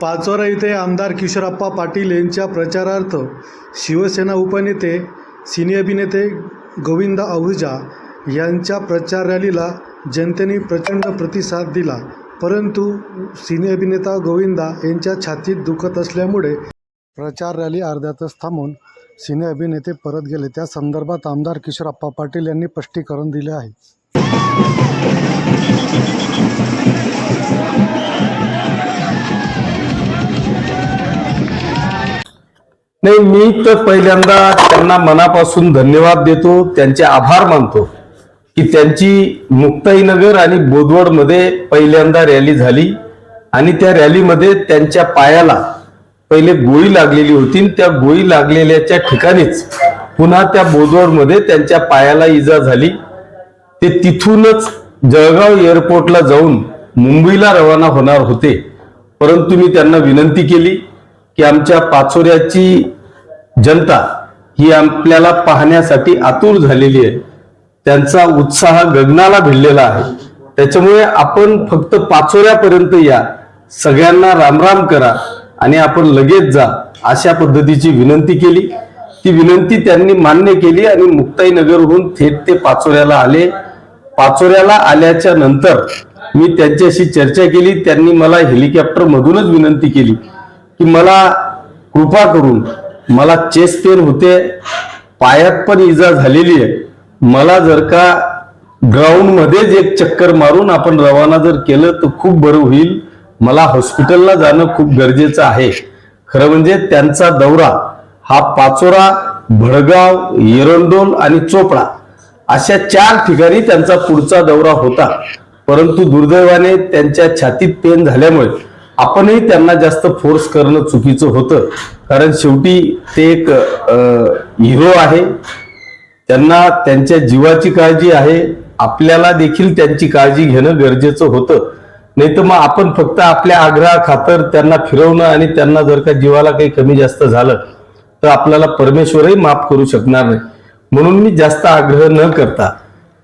पाचोरा येथे आमदार किशोरप्पा पाटील यांच्या प्रचारार्थ शिवसेना उपनेते सिने अभिनेते गोविंद आहुजा यांच्या प्रचार रॅलीला जनतेने प्रचंड प्रतिसाद दिला. परंतु सिने अभिनेता गोविंदा यांच्या छातीत दुखत असल्यामुळे प्रचार रॅली अर्ध्यातच थांबून सिने अभिनेते परत गेले. त्या संदर्भात आमदार किशोरप्पा पाटील यांनी स्पष्टीकरण दिले आहे. नाही मी तर पहिल्यांदा त्यांना मनापासून धन्यवाद देतो त्यांचे आभार मानतो की त्यांची मुक्ताईनगर आणि बोदवडमध्ये पहिल्यांदा रॅली झाली आणि त्या रॅलीमध्ये त्यांच्या पायाला पहिले गोळी लागलेली होती आणि त्या गोळी लागलेल्याच्या ठिकाणीच पुन्हा त्या बोदवडमध्ये त्यांच्या पायाला इजा झाली. ते तिथूनच जळगाव एअरपोर्टला जाऊन मुंबईला रवाना होणार होते परंतु मी त्यांना विनंती केली की आमच्या पाचोऱ्याची जनता ही आपल्याला पाहण्यासाठी आतुर झालेली आहे. त्यांचा उत्साह गगनाला भिडलेला आहे. त्याच्यामुळे आपण फक्त पाचोऱ्यापर्यंत या. सगळ्यांना रामराम करा आणि आपण लगेच जा अशा पद्धतीची विनंती केली. ती विनंती त्यांनी मान्य केली आणि मुक्ताईनगरहून थेट ते पाचोऱ्याला आले. पाचोऱ्याला आल्याच्यानंतर मी त्यांच्याशी चर्चा केली. त्यांनी मला हेलिकॉप्टर मधूनच विनंती केली. की मला कृपा करून मला चेस्ट पेन होते पायात पण इजा झालेली आहे. मला जर का ग्राउंडमध्येच एक चक्कर मारून आपण रवाना जर केलं तर खूप बरं होईल. मला हॉस्पिटलला जाणं खूप गरजेचं आहे. खरं म्हणजे त्यांचा दौरा हा पाचोरा भडगाव एरंडोल आणि चोपडा अशा चार ठिकाणी त्यांचा पुढचा दौरा होता. परंतु दुर्दैवाने त्यांच्या छातीत पेन झाल्यामुळे आपणही त्यांना जास्त फोर्स करणं चुकीचं होतं. कारण शेवटी ते एक हिरो आहे. त्यांना त्यांच्या जीवाची काळजी आहे. आपल्याला देखील त्यांची काळजी घेणं गरजेचं होतं. नाही तर मग आपण फक्त आपल्या आग्रहा खातर त्यांना फिरवणं आणि त्यांना जर का जीवाला काही कमी जास्त झालं तर आपल्याला परमेश्वरही माफ करू शकणार नाही. म्हणून मी जास्त आग्रह न करता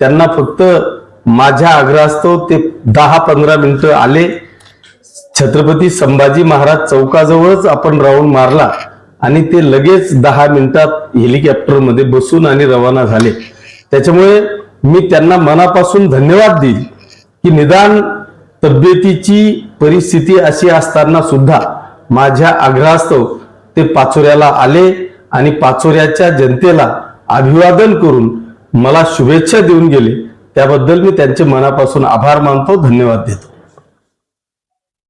त्यांना फक्त माझ्या आग्रहास्तव ते दहा पंधरा मिनिटं आले. छत्रपती संभाजी महाराज चौकाजवळच आपण राऊंड मारला आणि ते लगेच दहा मिनिटात हेलिकॉप्टरमध्ये बसून आणि रवाना झाले. त्याच्यामुळे मी त्यांना मनापासून धन्यवाद देईल की निदान तब्येतीची परिस्थिती अशी असताना सुद्धा माझ्या आग्रहास्तव ते पाचोऱ्याला आले आणि पाचोऱ्याच्या जनतेला अभिवादन करून मला शुभेच्छा देऊन गेले. त्याबद्दल मी त्यांचे मनापासून आभार मानतो धन्यवाद देतो.